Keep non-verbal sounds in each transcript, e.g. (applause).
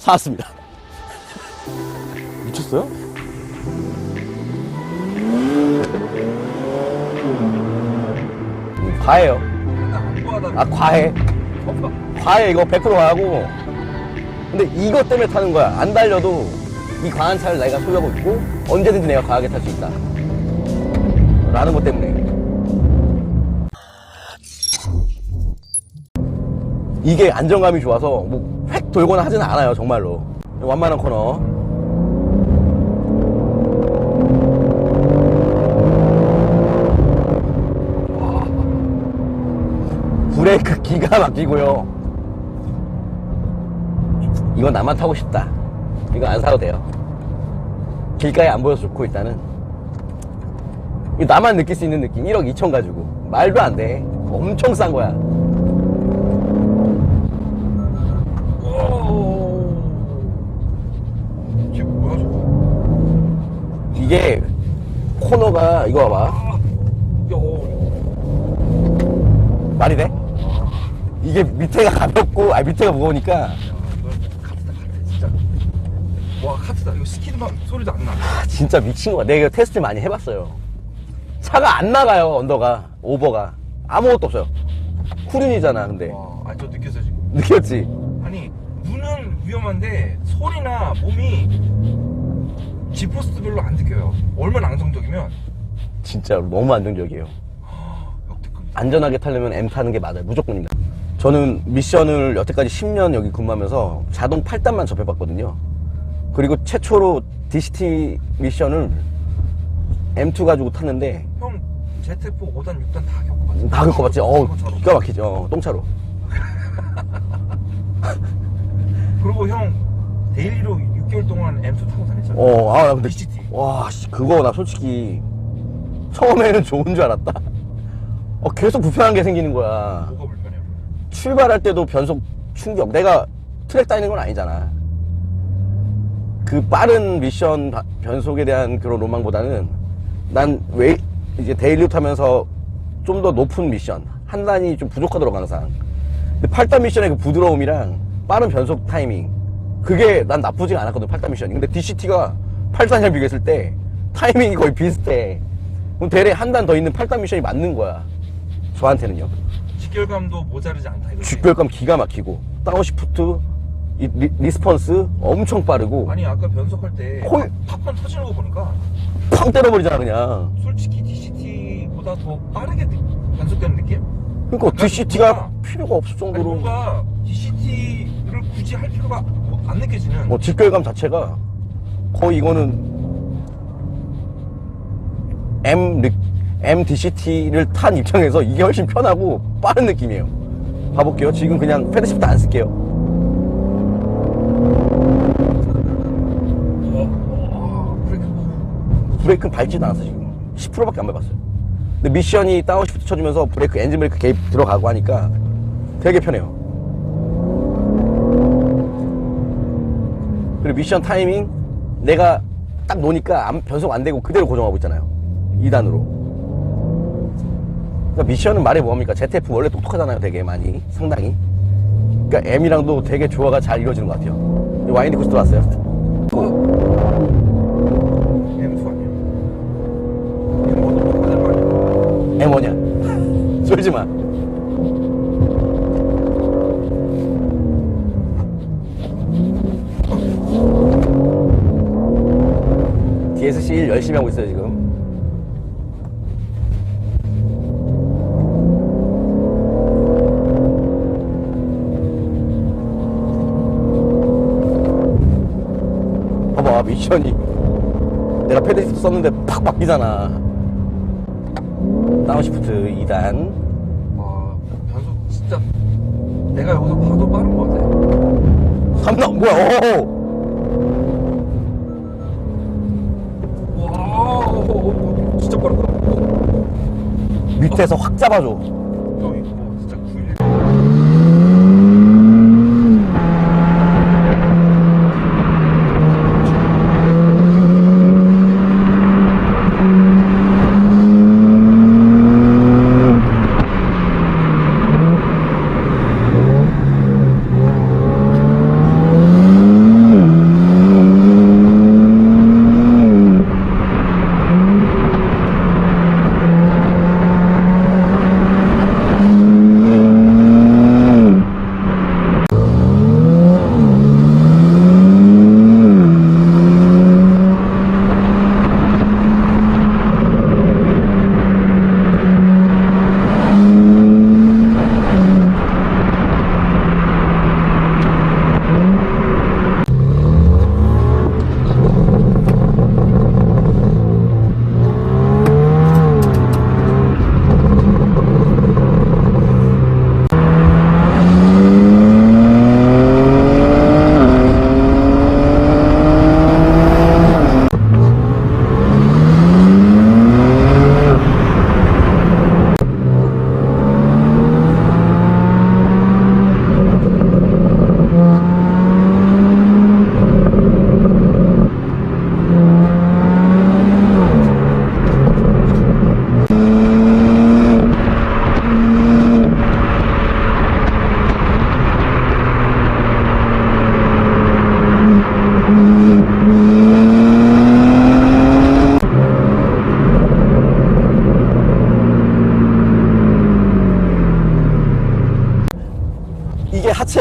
사왔습니다. 미쳤어요? 음, 과해요. 아, 과해. 과해, 이거 100% 과하고. 근데 이것 때문에 타는 거야. 안 달려도 이 과한 차를 내가 소유하고 있고, 언제든지 내가 과하게 탈 수 있다. 라는 것 때문에. 이게 안정감이 좋아서 뭐획 돌거나 하지는 않아요 정말로. 완만한 코너. 브레이크 기가 막히고요. 이건 나만 타고 싶다. 이거 안 사도 돼요. 길가에 안 보여서 좋고 일단은. 나만 느낄 수 있는 느낌. 1억 2천 가지고. 말도 안 돼. 엄청 싼 거야 이게 코너가 이거 봐봐 야, 말이 돼? 이게 밑에가 가볍고 아 밑에가 무거우니까 카트다 카트 진짜. 와 카트다. 이거 스키드만 소리도 안 나. 아, 진짜 미친 거야 내가 이거 테스트 많이 해봤어요 차가 안 나가요 언더가 오버가 아무것도 없어요 후륜이잖아 근데 와, 아저 느꼈어 지금. 느꼈지? 아니 눈은 위험한데 소리나 몸이 지포스트 별로 안 느껴요. 얼마나 안정적이면 진짜 너무 안정적이에요 역대급. 안전하게 타려면 M 타는 게 맞아요 무조건입니다 저는 미션을 여태까지 10년 여기 근무하면서 자동 8단만 접해봤거든요 그리고 최초로 DCT 미션을 M2 가지고 탔는데 형 ZF 5단 6단 다 겪어봤죠. 다 겪어봤지 어우 저처럼. 기가 막히죠 어, 똥차로 (laughs) 그리고 형 데일리로 6개월 동안 M2 타고 다녔잖아. 어, 아, 나 근데, DCT. 와, 씨, 그거 나 솔직히, 처음에는 좋은 줄 알았다. 어, 계속 불편한 게 생기는 거야. 뭐가 불편해요? 출발할 때도 변속 충격. 내가 트랙 다니는 건 아니잖아. 그 빠른 미션 바- 변속에 대한 그런 로망보다는 난 왜, 이제 데일리 타면서 좀 더 높은 미션. 한 단이 좀 부족하도록 항상. 근데 8단 미션의 그 부드러움이랑 빠른 변속 타이밍. 그게 난 나쁘지가 않았거든, 8단 미션이. 근데 DCT가 8단이랑 비교했을 때 타이밍이 거의 비슷해. 그럼 대략 한단 더 있는 8단 미션이 맞는 거야. 저한테는요. 직결감도 모자르지 않다 이거지. 직결감 기가 막히고 다운시프트 이 리, 리스폰스 엄청 빠르고 아니 아까 변속할 때 콜- 팝콘 터지는 거 보니까 팡 때려버리잖아 그냥 솔직히 DCT보다 더 빠르게 느- 변속되는 느낌? 그러니까 DCT가 필요가 없을 아니 정도로 뭔가 DCT를 굳이 할 필요가 안 느껴지는 뭐 직결감 자체가 거의 이거는 M, 느- M DCT를 탄 입장에서 이게 훨씬 편하고 빠른 느낌이에요. 봐볼게요. 지금 그냥 패드시프트 안 쓸게요. 와, 브레이크 브레이크는 밟지도 않았어 지금 10%밖에 안 밟았어요. 근데 미션이 다운시프트 쳐주면서 브레이크 엔진 브레이크 개입 들어가고 하니까 되게 편해요 그리고 미션 타이밍 내가 딱 놓으니까 안- 변속 안 되고 그대로 고정하고 있잖아요. 2단으로. 그러니까 미션은 말해 뭐합니까? ZF 원래 똑똑하잖아요 되게 많이. 상당히. 그러니까 M이랑도 되게 조화가 잘 이루어지는 것 같아요. 와인디 코스 들어왔어요 썼는데 팍 바뀌잖아. 다운시프트 2단. 와 변속 진짜 내가 여기서 봐도 빠른 거 같아. 3단 뭐야 오! 와 진짜 빠르다. 밑에서 확 잡아줘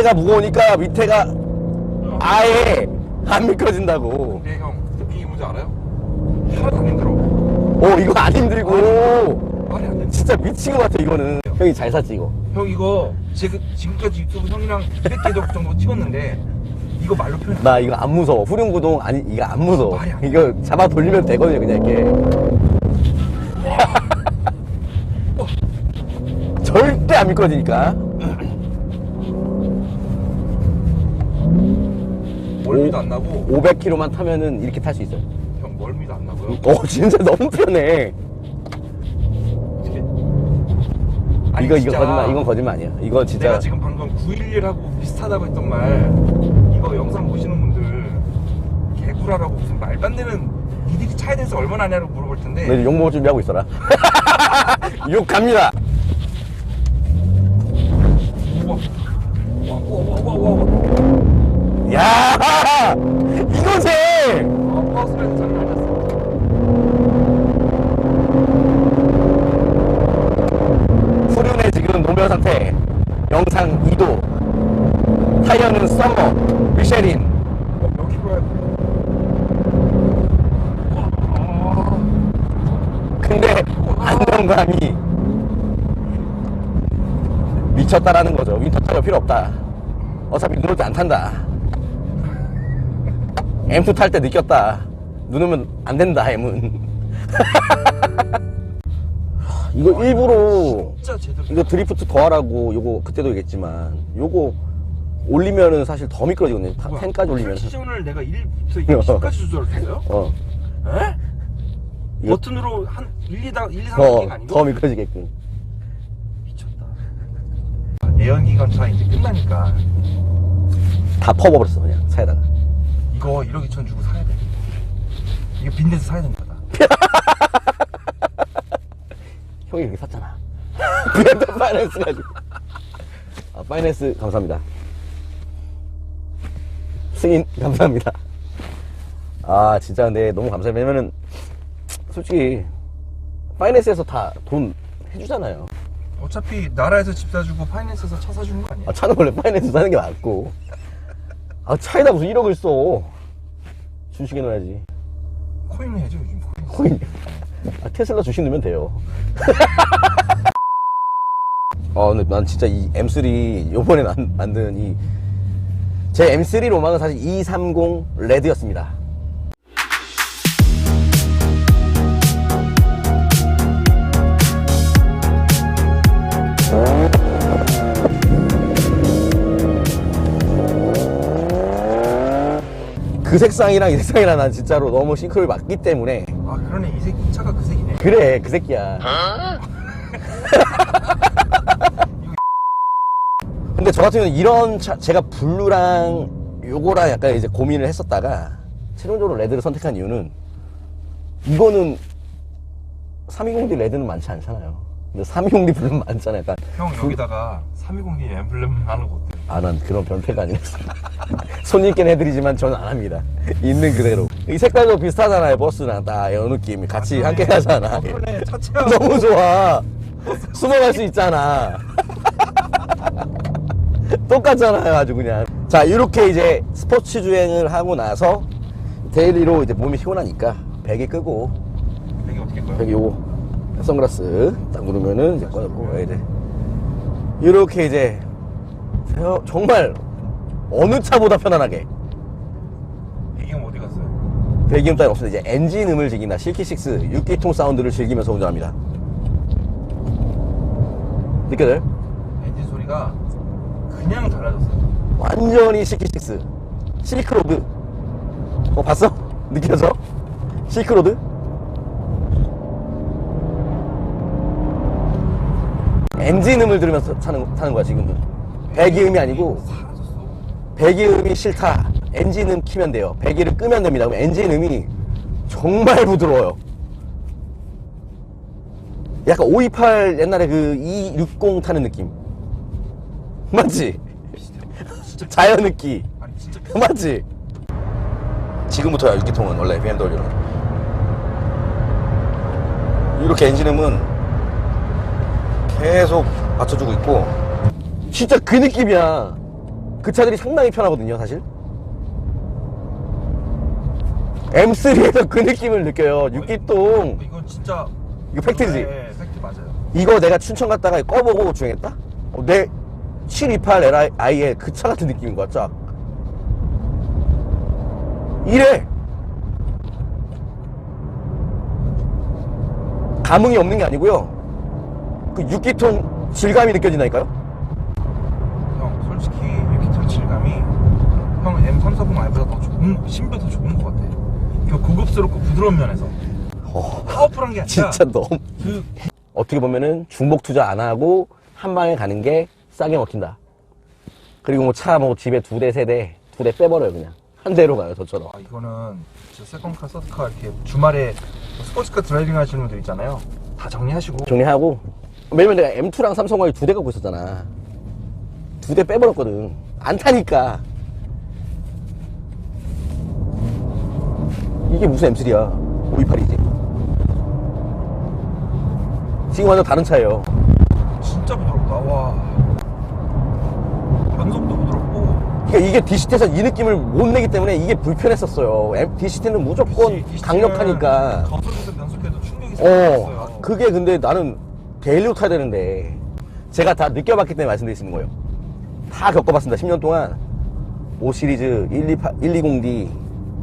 하체가 무거우니까 밑에가 아예 안 미끄러진다고. 근데 형 이게 뭔지 알아요? 하나도 안 힘들어 어, 이거 안 힘들고. 말이 안 돼. 진짜 미친 것 같아, 이거는. 형이 잘 샀지, 이거. 형 이거 제가 지금까지 유튜브 형이랑 200개 정도 찍었는데 이거 말로 표현 나 이거 안 무서워. 후륜구동, 아니, 이거 안 무서워. 말이 안 돼. 이거 잡아 돌리면 되거든요, 그냥 이렇게. (laughs) 절대 안 미끄러지니까. 멀미도 안 나고 500km만 타면은 이렇게 탈 수 있어요. 형 멀미도 안 나고요 어, 진짜 너무 편해. 어떻게 이거, 이거 거짓말, 이건 거짓말 아니야. 이건 진짜. 내가 지금 방금 911하고 비슷하다고 했던 말 이거 영상 보시는 분들 개구라라고 무슨 말도 안 되는 니들이 차에 대해서 얼마나 아냐고 물어볼 텐데 너 이제 욕 먹을 준비하고 있어라. (laughs) 욕 갑니다. 와와와와와 야 아니었어 후륜의 지금 노면 상태. 영상 2도. 타이어는 썸머, 미쉐린. 근데 안정감이 미쳤다라는 거죠. 윈터 타이어 필요 없다. 어차피 눈올 때 안 탄다. M2 탈 때 느꼈다. 눈 오면 안 된다, M은. (laughs) 이거 일부러 진짜 제대로 이거 드리프트 더 하라고 요거 그때도 얘기했지만 요거 올리면은 사실 더 미끄러지거든요. 타- 10까지 올리면. 시즌을 내가 1부터 10까지 조절했어요? 어. 에? 버튼으로 한 1, 2, 1, 2, 3 더, 가 아니고? 더 미끄러지게끔. 미쳤다 내연기관차 이제 끝나니까 다 퍼버렸어, 그냥, 차에다가. 이거 1억 2천 주고 사야 돼 이거 빈대서 사야 됩니다 (laughs) 형이 여기 샀잖아. (laughs) 그래도 파이낸스 가지고. 아, 파이낸스 감사합니다. 승인 (laughs) 감사합니다. 아, 진짜 근데 너무 감사해요. 왜냐면은, 솔직히, 파이낸스에서 다 돈 해주잖아요. 어차피 나라에서 집 사주고 파이낸스에서 차 사주는 거 아니야? 아, 차는 원래 파이낸스 사는 게 맞고. 아, 차에다 무슨 1억을 써. 주식에 넣어야지. 코인 해야죠 요즘 코인 코인. 아, 테슬라 주식 넣으면 돼요. (laughs) 아, 근데 난 진짜 이 M3 요번에 만, 만든 이, 제 M3 로망은 사실 230 레드였습니다. 그 색상이랑 이 색상이랑 난 진짜로 너무 싱크로를 맞기 때문에. 아 그러네. 이, 색, 이 차가 그 색이네. 그래 그 새끼야. (laughs) 근데 저 같은 경우는 이런 차 제가 블루랑 요거랑 약간 이제 고민을 했었다가 최종적으로 레드를 선택한 이유는 이거는 320D 레드는 많지 않잖아요. 근데 320D 블루는 많잖아요. 약간 형 여기다가 320D 엠블렘 하는 거 어때 요? 아, 난 그런 변태가 아니라서. (laughs) 손님께는 해드리지만 저는 안 합니다. 있는 그대로. 이 색깔도 비슷하잖아요, 버스랑 딱, 이 느낌이. 같이 함께 가잖아. 차체야 (laughs) 너무 좋아. 숨어갈 수 있잖아. (laughs) 똑같잖아요, 아주 그냥. 자, 이렇게 이제 스포츠 주행을 하고 나서 데일리로 이제 몸이 피곤하니까 베개 끄고 이게 어떻게 거요? 여기 요거 선글라스 딱 누르면은 이제 꺼졌고 이제 이렇게 이제 세워- 정말 어느 차보다 편안하게 배경 어디 갔어요? 배기음 따위 없어도 이제 엔진 음을 즐긴다 실키식스 6기통 사운드를 즐기면서 운전합니다 느껴져요? 엔진 소리가 그냥 달라졌어요 완전히 실키식스 실크로드 어 봤어? 느껴져? 실크로드? 엔진 음을 들으면서 타는, 타는 거야 지금은 배기음이 아니고 배기음이 싫다. 엔진음 키면 돼요. 배기를 끄면 됩니다. 그럼 엔진음이 정말 부드러워요. 약간 528 옛날에 그 260 타는 느낌. (laughs) 맞지? 자연 진짜 맞지? 지금부터야 6기통은 원래 BMW는 이렇게 엔진음은 계속 맞춰주고 있고 진짜 그 느낌이야 그 차들이 상당히 편하거든요, 사실. M3에서 그 느낌을 느껴요. 6기통. 이건 진짜 이거 팩트지? 네, 팩트 맞아요. 이거 내가 춘천 갔다가 꺼보고 주행했다? 어, 내 728 Li의 그 차 같은 느낌인 거야, 쫙. 이래! 감흥이 없는 게 아니고요. 그 6기통 질감이 느껴진다니까요? 질감이 형 M340i보다 더 좋은 심도 더 좋은 것 같아. 이거 고급스럽고 부드러운 면에서 어, 파워풀한 게 아니라 진짜 너무. 그 어떻게 보면은 중복 투자 안 하고 한 방에 가는 게 싸게 먹힌다. 그리고 뭐 차 뭐 집에 두 대, 세 대, 두 대 빼버려요, 그냥. 한 대로 가요, 저처럼. 아, 이거는 진짜 세컨카, 서드카 이렇게 주말에 스포츠카 드라이빙 하시는 분들 있잖아요. 다 정리하시고 정리하고 왜냐면 내가 M2랑 삼성과이 두 대 갖고 있었잖아 두 대 빼버렸거든 안 타니까 이게 무슨 M3야 528이지 지금 완전 다른 차예요 진짜 부드럽다. 와. 변속도 부드럽고 그러니까 이게 DCT에서 이 느낌을 못 내기 때문에 이게 불편했었어요 DCT는 무조건 DC 는 강력하니까 거속에서 변속해도 충격이 어, 생겼어요. 그게 근데 나는 데일리로 타야 되는데 제가 다 느껴봤기 때문에 말씀드리는 거예요. 다 겪어봤습니다. 10년 동안 5 시리즈, 128, 120D,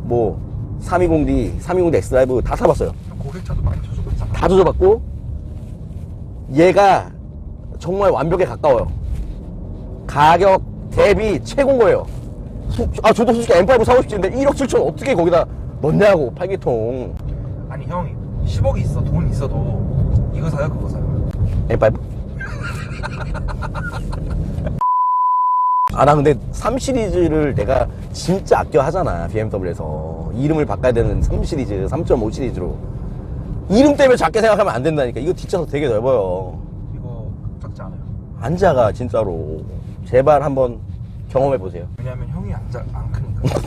뭐 320D, 320D X드라이브 다 타봤어요. 고객차도 많이 있잖아. 다 조져봤고 얘가 정말 완벽에 가까워요. 가격 대비 최고인 거예요. 소- 아 저도 솔직히 M5 사고 싶지는데 1억 7천 어떻게 거기다 넣냐고 8기통 아니 형이 10억이 있어 돈 있어도 이거 사요 그거 사요. M5? (laughs) 아, 나 근데 3 시리즈를 내가 진짜 아껴 하잖아, BMW에서. 이름을 바꿔야 되는 3 시리즈, 3.5 시리즈로. 이름 때문에 작게 생각하면 안 된다니까. 이거 뒷좌석 되게 넓어요. 이거 작지 않아요. 안 작아, 진짜로. 제발 한번 경험해 보세요. 왜냐면 형이 안, 자, 안 크니까.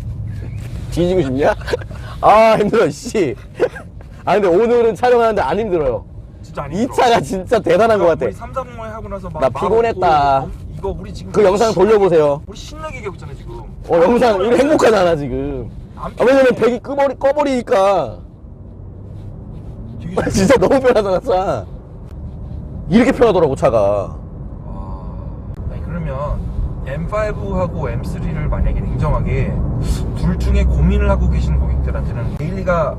(laughs) 뒤지고 싶냐? 아, 힘들어, 씨. 아, 근데 오늘은 촬영하는데 안 힘들어요. 진짜 안이 힘들어. 차가 진짜 대단한 것 같아. 우리 340에 하고 나서 막나 피곤했다. 이거 우리 지금 그 영상 신나게- 돌려보세요. 우리 신나게 얘기하고 있잖아 지금. 어, 영상, 이거 행복하잖아, 지금. 안 아, 왜냐면. 백이 꺼버리, 꺼버리니까. 되게 진짜 너무 편하잖아, 차. 이렇게 편하더라고, 차가. 와. 아니 그러면 M5하고 M3를 만약에 냉정하게 둘 중에 고민을 하고 계시는 고객들한테는 데일리가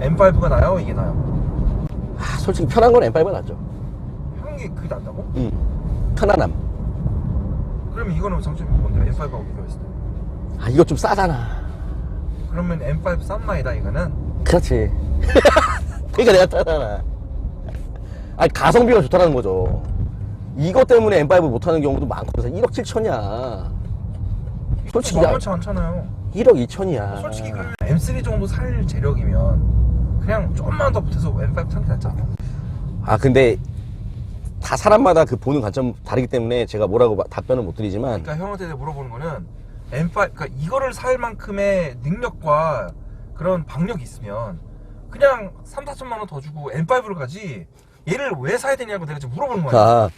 M5가 나요? 이게 나요? 아, 솔직히 편한 건 M5가 낫죠. 형이 그게 낫다고? 응. 편안함. 그러면 이거는 장점이 뭔데? M5하고 비교했을 때. 아, 이거 좀 싸잖아. 그러면 M5 싼마이다 이거는? 그렇지. (laughs) 그러니까 내가 타잖아. 아니, 가성비가 좋다는 거죠. 이것 때문에 M5 못하는 경우도 많거든. 1억 7천이야. 솔직히, 야, 만만치 않잖아요. 1억 2천이야. 솔직히 그러면 M3 정도 살 재력이면 그냥 좀만 더 붙여서 M5 타는 게 낫지 않아? 아, 근데 다 사람마다 그 보는 관점 다르기 때문에 제가 뭐라고 마- 답변을 못 드리지만 그러니까 형한테 물어보는 거는 M5, 그러니까 이거를 살 만큼의 능력과 그런 박력이 있으면 그냥 3, 4천만 원 더 주고 M5를 가지 얘를 왜 사야 되냐고 내가 지금 물어보는 거야. 아,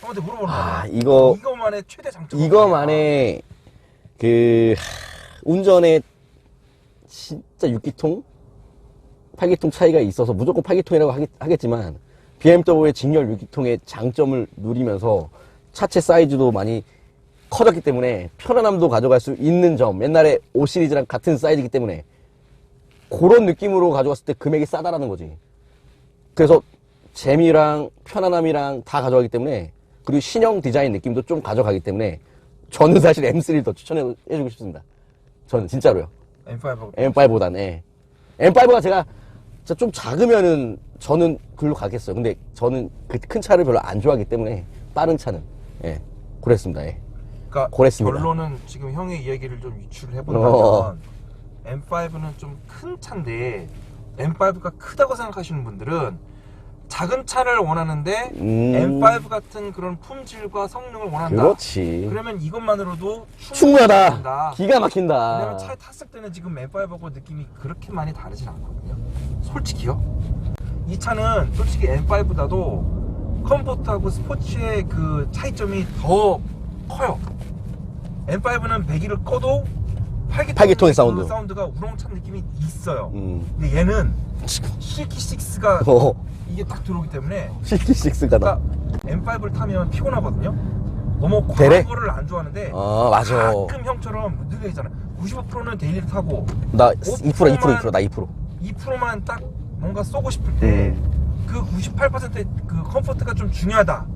형한테 물어보는 아, 거야. 이거 이거만의 최대 장점. 이거만의 그 하, 운전에 진짜 6기통, 8기통 차이가 있어서 무조건 8기통이라고 하겠지만 BMW의 직렬 6기통의 장점을 누리면서 차체 사이즈도 많이 커졌기 때문에 편안함도 가져갈 수 있는 점 옛날에 5 시리즈랑 같은 사이즈이기 때문에 그런 느낌으로 가져갔을 때 금액이 싸다라는 거지 그래서 재미랑 편안함이랑 다 가져가기 때문에 그리고 신형 디자인 느낌도 좀 가져가기 때문에 저는 사실 M3를 더 추천해주고 싶습니다. 저는 진짜로요. M5하고 M5보다는. 예. M5가 제가 진짜 좀 작으면은 저는 글로 가겠어요. 근데 저는 그 큰 차를 별로 안 좋아하기 때문에 빠른 차는 예. 그랬습니다. 예. 그러니까 고랬습니다. 결론은 지금 형의 이야기를 좀 유추를 해본다면 어. M5는 좀 큰 차인데 M5가 크다고 생각하시는 분들은 작은 차를 원하는데 음. M5 같은 그런 품질과 성능을 원한다. 그렇지. 그러면 이것만으로도 충분하다. 된다. 기가 왜냐면 막힌다. 차에 탔을 때는 지금 M5하고 느낌이 그렇게 많이 다르진 않거든요. 솔직히요. 이 차는 솔직히 M5보다도 컴포트하고 스포츠의 그 차이점이 더 커요. M5는 배기를 꺼도 팔기통의, 팔기통의 사운드. 그 사운드가 우렁찬 느낌이 있어요. 음. 근데 얘는 (laughs) 실키 6가 어, 이게 딱 들어오기 때문에 실키6가 나. 그러니까 M5를 타면 피곤하거든요. 너무 되레? 과거를 안 좋아하는데 아, 맞아. 가끔 형처럼 느게 있잖아. 95%는 데일리를 타고 나 2%, 2%, 2%, 나 2%. 2%만 딱 뭔가 쏘고 싶을 때 그 98%의 그 컴포트가 좀 중요하다.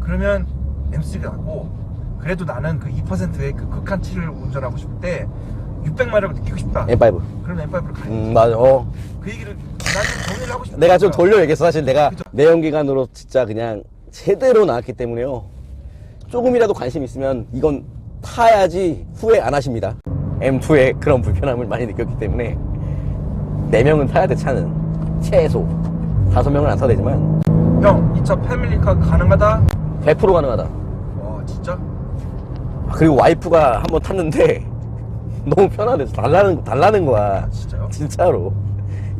그러면 M3가 낫고 그래도 나는 그 2%의 그 극한치를 운전하고 싶을 때 600마력을 느끼고 싶다. M5. 그럼 M5를 가야 돼. 음, 맞아. 어. 그 얘기를 나좀 정리를 하고 싶다. 내가 좀 돌려 얘기했어. 사실 내가 그죠? 내연기관으로 진짜 그냥 제대로 나왔기 때문에요. 조금이라도 관심 있으면 이건 타야지 후회 안 하십니다. M2의 그런 불편함을 많이 느꼈기 때문에 4명은 타야 돼 차는 최소 5명은 안 타도 되지만 형, 이 차 패밀리카 가능하다? 100% 가능하다. 와, 진짜? 아, 그리고 와이프가 한번 탔는데 (laughs) 너무 편하대. 달라는 달라는 거야. 진짜요? 진짜로.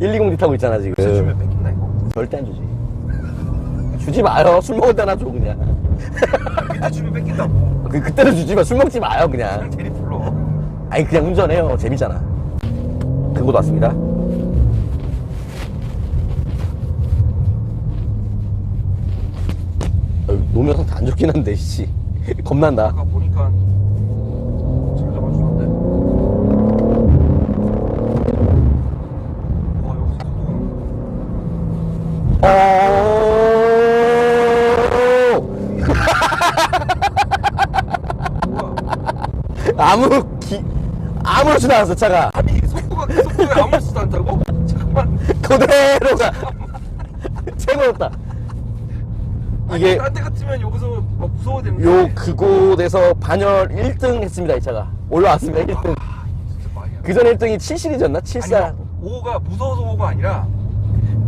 120D 타고 있잖아 지금. 진짜 주면 뺏긴다 이거. 절대 안 주지. 주지 마요. 술 먹을 때나 줘 그냥. 그때 주면 뺏긴다고. 그 그때는 주지 마. 술 먹지 마요 그냥. 대리 불러. 아니 그냥 운전해요. 재밌잖아. 그곳 왔습니다. 노면 상태 안 좋긴 한데 씨. 겁난다. 아까 보니까 어. 아무 기 아무렇지도 않았어 차가. 아니 속도가 그 속도에 아무렇지도 않다고? 잠깐만. 그대로가 최고였다. 이게 딴데 같으면 여기서 막 무서워야 됩니다. 요 그곳에서 반열 1등 했습니다 이 차가 올라왔습니다 1등. 아, 이게 진짜 말이야. 그전 1등이 7 시리즈였나? 74. 5가 무서워서 5가 아니라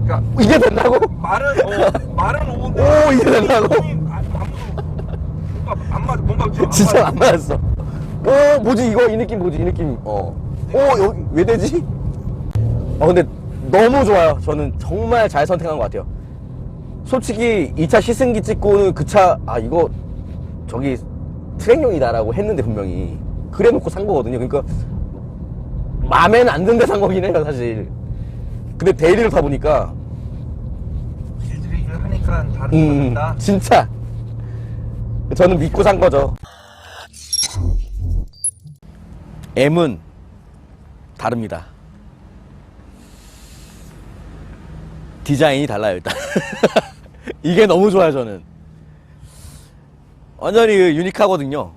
그러니까 이게 된다고? 말은 어, 말은 5인데 오, 이게 된다고? 안, 안. 뭔가 안 맞아. 뭔가 좀안 (laughs) 진짜 안. 맞았어. 오 뭐지 이거 이 느낌 뭐지 이 느낌. 어. 오 여기 왜 되지? 어 근데 너무 좋아요. 저는 정말 잘 선택한 것 같아요. 솔직히 이차 시승기 찍고는 그 차 아 이거 저기 트랙용이다라고 했는데 분명히 그래놓고 산 거거든요. 그러니까 마음에는 안 든데 산 거긴 해요 사실. 근데 데일리를 타 보니까 길들이기 하니까 다른 음, 거다. 진짜 저는 믿고 산 거죠. M은 다릅니다. 디자인이 달라요 일단. (laughs) 이게 너무 좋아요 저는. 완전히 그 유니크하거든요.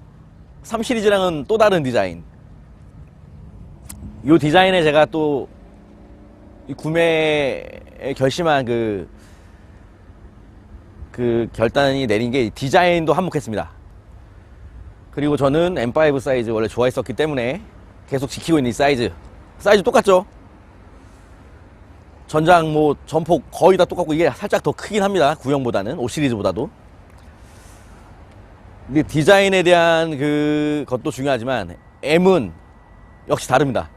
3 시리즈랑은 또 다른 디자인. 이 디자인에 제가 또이 구매에 결심한 그 그 결단이 내린 게 디자인도 한몫했습니다. 그리고 저는 M5 사이즈 원래 좋아했었기 때문에 계속 지키고 있는 이 사이즈. 사이즈 똑같죠? 전장 뭐 전폭 거의 다 똑같고 이게 살짝 더 크긴 합니다. 구형보다는 5 시리즈보다도. 디자인에 대한 그 것도 중요하지만 M은 역시 다릅니다.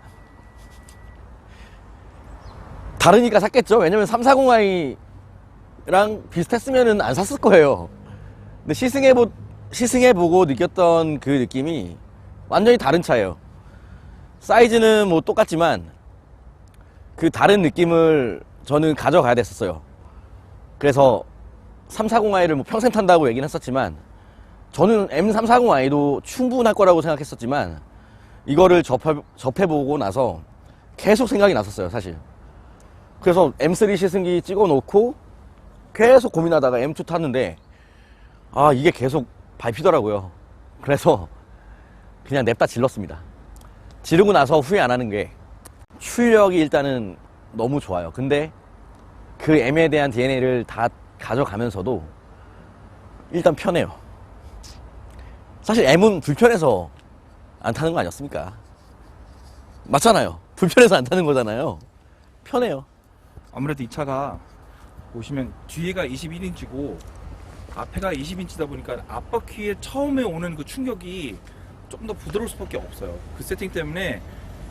다르니까 샀겠죠? 왜냐면 340i 랑 비슷했으면은 안 샀을 거예요. 근데 시승해보, 시승해보고 느꼈던 그 느낌이 완전히 다른 차예요. 사이즈는 뭐 똑같지만 그 다른 느낌을 저는 가져가야 됐었어요. 그래서 340i를 뭐 평생 탄다고 얘기는 했었지만 저는 M340i도 충분할 거라고 생각했었지만 이거를 접해, 접해보고 나서 계속 생각이 났었어요, 사실. 그래서 M3 시승기 찍어 놓고 계속 고민하다가 M2 탔는데 아 이게 계속 밟히더라고요. 그래서 그냥 냅다 질렀습니다. 지르고 나서 후회 안 하는 게 출력이 일단은 너무 좋아요. 근데 그 M에 대한 DNA를 다 가져가면서도 일단 편해요. 사실 M은 불편해서 안 타는 거 아니었습니까? 맞잖아요. 불편해서 안 타는 거잖아요. 편해요. 아무래도 이 차가 보시면 뒤에가 21인치고 앞에가 20인치다 보니까 앞바퀴에 처음에 오는 그 충격이 조금 더 부드러울 수밖에 없어요. 그 세팅 때문에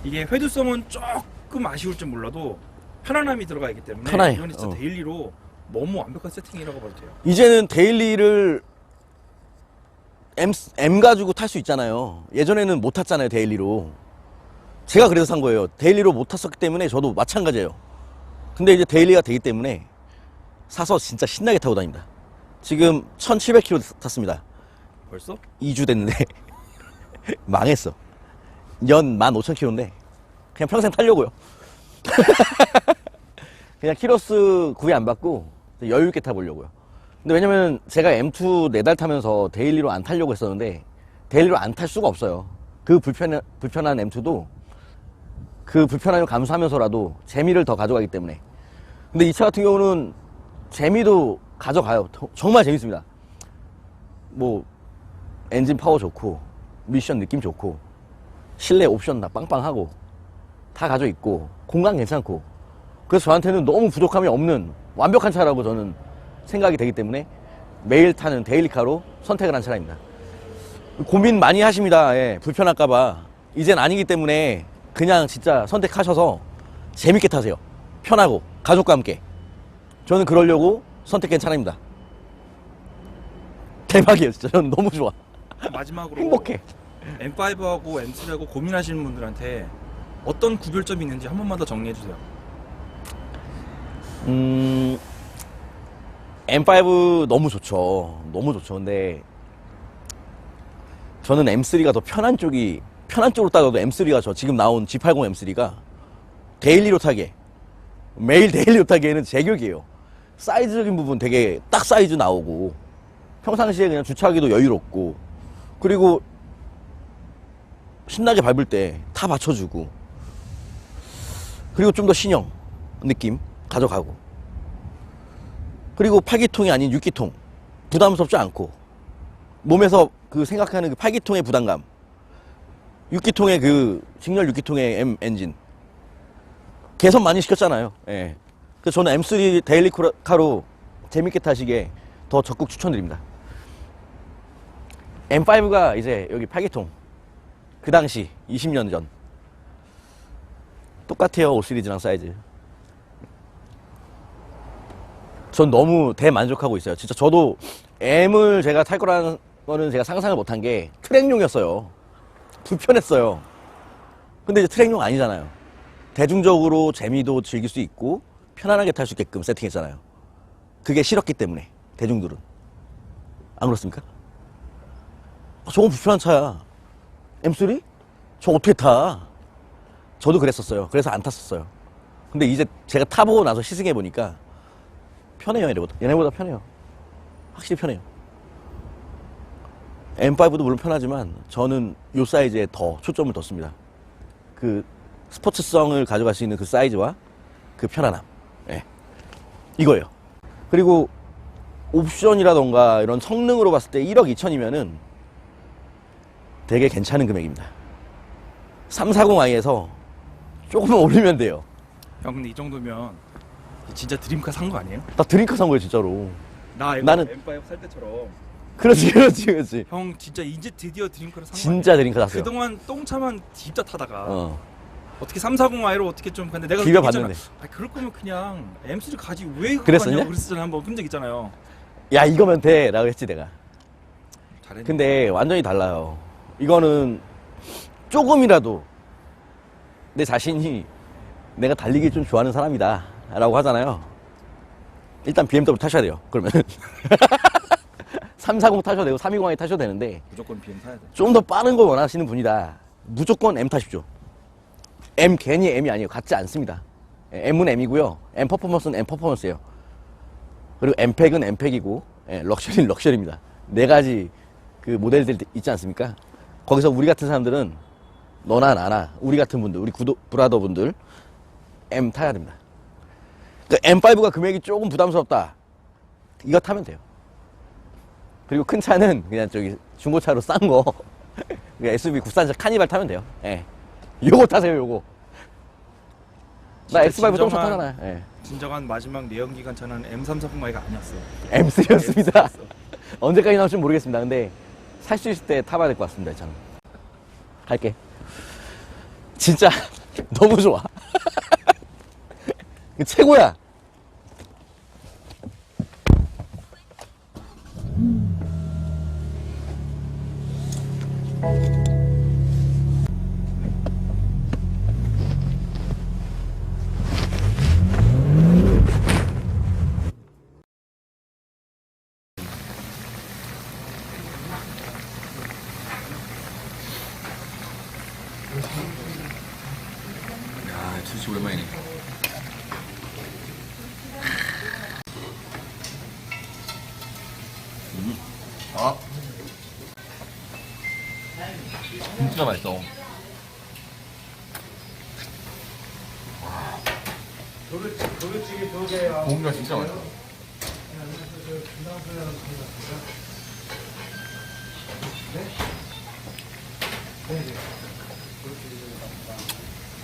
이게 회두성은 조금 아쉬울 줄 몰라도 편안함이 들어가 있기 때문에 편안해. 이건 진짜 어. 데일리로 너무 완벽한 세팅이라고 봐도 돼요. 이제는 데일리를 M, M 가지고 탈 수 있잖아요. 예전에는 못 탔잖아요, 데일리로. 제가 그래서 산 거예요. 데일리로 못 탔었기 때문에 저도 마찬가지예요. 근데 이제 데일리가 되기 때문에 사서 진짜 신나게 타고 다닙니다. 지금 1700km 탔습니다. 벌써? 2주 됐는데 (laughs) 망했어. 연 15,000km인데 그냥 평생 타려고요. (laughs) 그냥 키로수 구애 안 받고 여유 있게 타보려고요. 근데 왜냐면 제가 M2 네 달 타면서 데일리로 안 타려고 했었는데 데일리로 안 탈 수가 없어요. 그 불편 불편한 M2도 그 불편함을 감수하면서라도 재미를 더 가져가기 때문에. 근데 이 차 같은 경우는 재미도 가져가요. 더- 정말 재밌습니다. 뭐 엔진 파워 좋고 미션 느낌 좋고 실내 옵션 다 빵빵하고 다 가져 있고 공간 괜찮고 그래서 저한테는 너무 부족함이 없는 완벽한 차라고 저는 생각이 되기 때문에 매일 타는 데일리카로 선택을 한 차량입니다. 고민 많이 하십니다. 예, 불편할까봐 이젠 아니기 때문에 그냥 진짜 선택하셔서 재밌게 타세요. 편하고 가족과 함께 저는 그러려고 선택한 차량입니다. (laughs) 대박이에요, 진짜. 저는 너무 좋아. 마지막으로 행복해. M5하고 M3하고 고민하시는 분들한테 어떤 구별점이 있는지 한 번만 더 정리해 주세요. 음, M5 너무 좋죠. 너무 좋죠. 근데 저는 M3가 더 편한 쪽이 편한 쪽으로 따져도 M3가 저 지금 나온 G80 M3가 데일리로 타기에 매일 데일리로 타기에는 제격이에요. 사이즈적인 부분 되게 딱 사이즈 나오고 평상시에 그냥 주차하기도 여유롭고 그리고 신나게 밟을 때타 받쳐주고 그리고 좀 더 신형 느낌 가져가고 그리고 8기통이 아닌 6기통 부담스럽지 않고 몸에서 그 생각하는 그 8기통의 부담감 6기통의 그 직렬 6기통의 M 엔진 개선 많이 시켰잖아요. 예. 그래서 저는 M3 데일리 카로 재밌게 타시게 더 적극 추천드립니다. M5가 이제 여기 8기통. 그 당시 20년 전. 똑같아요 5 시리즈랑 사이즈. 전 너무 대만족하고 있어요. 진짜 저도 M을 제가 탈 거라는 거는 제가 상상을 못한 게 트랙용이었어요. 불편했어요. 근데 이제 트랙용 아니잖아요 대중적으로 재미도 즐길 수 있고 편안하게 탈 수 있게끔 세팅했잖아요 그게 싫었기 때문에 대중들은 안 그렇습니까? 아, 저건 불편한 차야 M3? 저 어떻게 타? 저도 그랬었어요. 그래서 안 탔었어요. 근데 이제 제가 타보고 나서 시승해 보니까 편해요, 얘네보다. 얘네보다 편해요. 확실히 편해요. M5도 물론 편하지만 저는 요 사이즈에 더 초점을 뒀습니다. 그 스포츠성을 가져갈 수 있는 그 사이즈와 그 편안함. 예. 이거예요. 그리고 옵션이라던가 이런 성능으로 봤을 때 1억 2천이면은 되게 괜찮은 금액입니다. 340i에서 조금만 (laughs) 올리면 돼요. 형 근데 이 정도면 진짜 드림카 산 거 아니에요? 나 드링크 산 거예요, 진짜로. 나 이거 나는- M5 살 때처럼 그렇지, (laughs) 그렇지, 그렇지. 형 진짜 이제 드디어 드림카를 산거 진짜 드링크 샀어요. 그동안 똥차만 딥다 타다가 어. 어떻게 340i로 어떻게 좀 근데 내가 비벼 얘기했잖아. 봤는데. 아 그럴 거면 그냥 M3 가지 왜 그거 그랬었냐? 가냐고 그랬었잖아 한번 본 적 있잖아요. 야, 이거면 돼. 라고 했지, 내가. 잘했네. 근데 완전히 달라요. 이거는 조금이라도 내 자신이 내가 달리기 좀 좋아하는 사람이다. 라고 하잖아요. 일단 BMW 타셔야 돼요. 그러면. (laughs) 340 타셔도 되고 320i 타셔도 되는데 무조건 BM 사야 돼. 좀 더 빠른 걸 원하시는 분이다. 무조건 M 타십시오. M 괜히 M이 아니에요. 같지 않습니다. 예, M은 M이고요. M 퍼포먼스는 M 퍼포먼스예요. 그리고 M팩은 M팩이고 예, 럭셔리는 럭셔리입니다. 네 가지 그 모델들 있지 않습니까? 거기서 우리 같은 사람들은 너나 나나 우리 같은 분들 우리 구도 브라더 분들 M 타야 됩니다. 그 M5가 금액이 조금 부담스럽다. 이거 타면 돼요. 그리고 큰 차는 그냥 저기 중고차로 싼 거. (laughs) SUV 국산차 카니발 타면 돼요. 예. 요거 타세요, 요거. 나 진짜 X5 똥차 진정한- 타잖아. 예. 진정한 마지막 내연 기관 차는 M340i가 아니었어. M3였습니다. (laughs) 언제까지 나올지 모르겠습니다. 근데 살 수 있을 때 타봐야 될 것 같습니다, 이 차는. 갈게. 진짜 (laughs) 너무 좋아. (laughs) 최고야.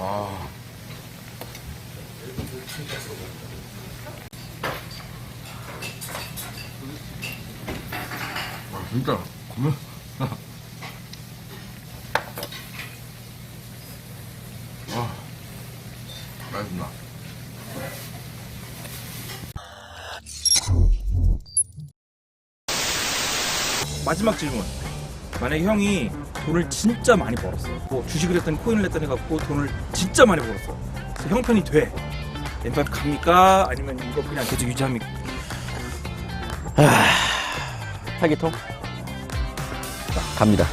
와. 아, 진짜. 고면. 와. 맛있나. 마지막 질문. 만약에 형이 돈을 진짜 많이 벌었어. 뭐 주식을 했더니 코인을 했더니 갖고 돈을 진짜 많이 벌었어. 그래서 형 편이 돼. M5 갑니까? 아니면 이거 그냥 계속 유지합니까? 타기통? 갑니다.